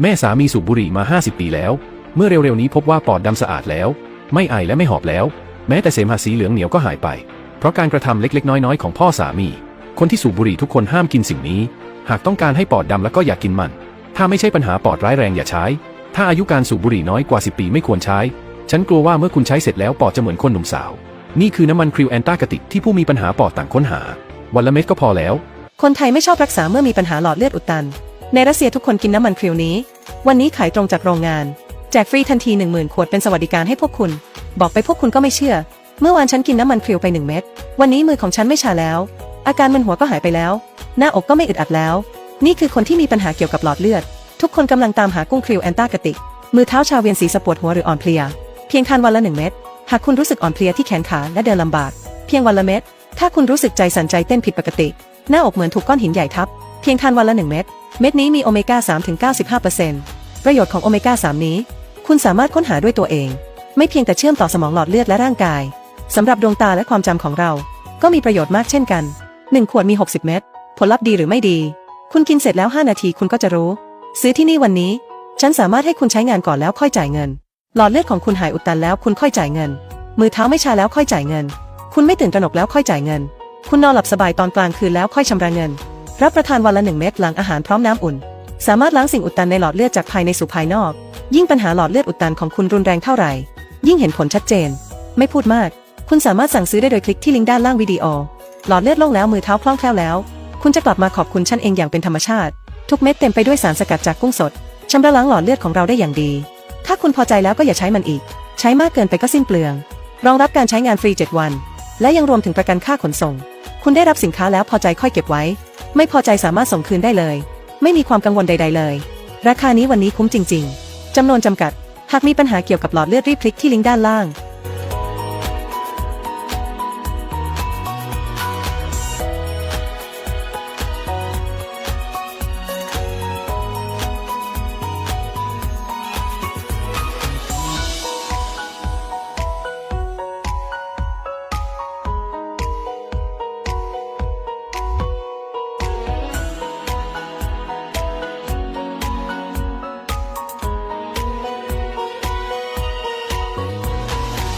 แม่สามีสูบบุหรี่มา 50 ปีแล้ว เมื่อเร็วๆนี้พบว่าปอดดำสะอาดแล้ว ไม่ไอและไม่หอบแล้ว แม้แต่เสมหะสีเหลืองเหนียวก็หายไป เพราะการกระทำเล็กๆ น้อยๆ ของพ่อสามี คนที่สูบบุหรี่ทุกคนห้ามกินสิ่งนี้ หากต้องการให้ปอดดำแล้วก็อย่ากกินมัน ถ้าไม่ใช่ปัญหาปอดร้ายแรงอย่าใช้ ถ้าอายุการสูบบุหรี่น้อยกว่า 10 ปีไม่ควรใช้ ฉันกลัวว่าเมื่อคุณใช้เสร็จแล้วปอดจะเหมือนคนหนุ่มสาว นี่คือน้ำมันคริวแอนตากติกที่ผู้มีปัญหาปอดต่างค้นหา วันละเม็ดก็พอแล้ว คนไทยไม่ชอบรักษาเมื่อมีปัญหาหลอดเลือดอุดตัน ในรัสเซียทุกคนกินน้ำมันคริวนี้ วันนี้ขายตรงจากโรงงาน แจกฟรีทันที 1 0,000 ขวดเป็นสวัสดิการให้พวกคุณ บอกไปพวกคุณก็ไม่เชื่อ เมื่อวานฉันกินน้ำมันคริวไป 1 เม็ด วันนี้มือของฉันไม่ชาแล้ว อาการมึนหัวก็หายไปแล้ว หน้าอกก็ไม่อึดอัดแล้ว นี่คือคนที่มีปัญหาเกี่ยวกับหลอดเลือด ทุกคนกำลังตามหากุ้งคริวแอนตากติก มือเท้าชาเวียนศีรษะปวดหัวหรืออ่อนเพลีย เพียงทานวันละหนึ่งเม็ด หากคุณรู้สึกอ่อนเพลียที่แขนขาและเดินลำบาก เพียงวันละเม็ด ถ้าคุณรู้สึกใจสั่นใจเต้นผิดปกติ หน้าอกเหมือนถูกก้อนหินใหญ่ทับ เพียงทานวันละหนึ่งเม็ด เม็ดนี้มีโอเมก้า3ถึง95%ประโยชน์ของโอเมก้า3 นี้ คุณสามารถค้นหาด้วยตัวเอง ไม่เพียงแต่เชื่อมต่อสมองหลอดเลือดและร่างกายสำหรับดวงตาและความจำของเรา ก็มีประโยชน์มากเช่นกัน 1 ขวดมี 60 เม็ด ผลลัพธ์ดีหรือไม่ดี คุณกินเสร็จแล้ว 5 นาทีคุณก็จะรู้ ซื้อที่นี่วันนี้ ฉันสามารถให้คุณใช้งานก่อนแล้วค่อยจ่ายเงิน หลอดเลือดของคุณหายอุดตันแล้วคุณค่อยจ่ายเงิน มือเท้าไม่ชาแล้วค่อยจ่ายเงิน คุณไม่ตื่นตระหนกแล้วค่อยจ่ายเงิน คุณนอนหลับสบายตอนกลางคืนแล้วค่อยชำระเงิน รับประทานวันละหนึ่งเม็ดหลังอาหารพร้อมน้ำอุ่น สามารถล้างสิ่งอุดตันในหลอดเลือดจากภายในสู่ภายนอก ยิ่งปัญหาหลอดเลือดอุดตันของคุณรุนแรงเท่าไหร่ ยิ่งเห็นผลชัดเจน ไม่พูดมาก คุณสามารถสั่งซื้อได้โดยคลิกที่ลิงก์ด้านล่างวิดีโอ หลอดเลือดโล่งแล้วมือเท้าคล่องแคล่วแล้ว คุณจะกลับมาขอบคุณฉันเองอย่างเป็นธรรมชาติ ทุกเม็ดเต็มไปด้วยสารสกัดจากกุ้งสดชำระล้างหลอดเลือดของเราได้อย่างดี ถ้าคุณพอใจแล้วก็อย่าใช้มันอีก ใช้มากเกินไปก็สิ้นเปลือง รองรับการใช้งานฟรี 7 วัน และยังรวมถึงประกันค่าขนส่ง คุณได้รับสินค้าแล้วพอใจค่อยเก็บไว้ ไม่พอใจสามารถส่งคืนได้เลย ไม่มีความกังวลใด ๆ เลย ราคานี้วันนี้คุ้มจริง ๆจำนวนจำกัด หากมีปัญหาเกี่ยวกับหลอดเลือดรีบคลิกที่ลิงก์ด้านล่าง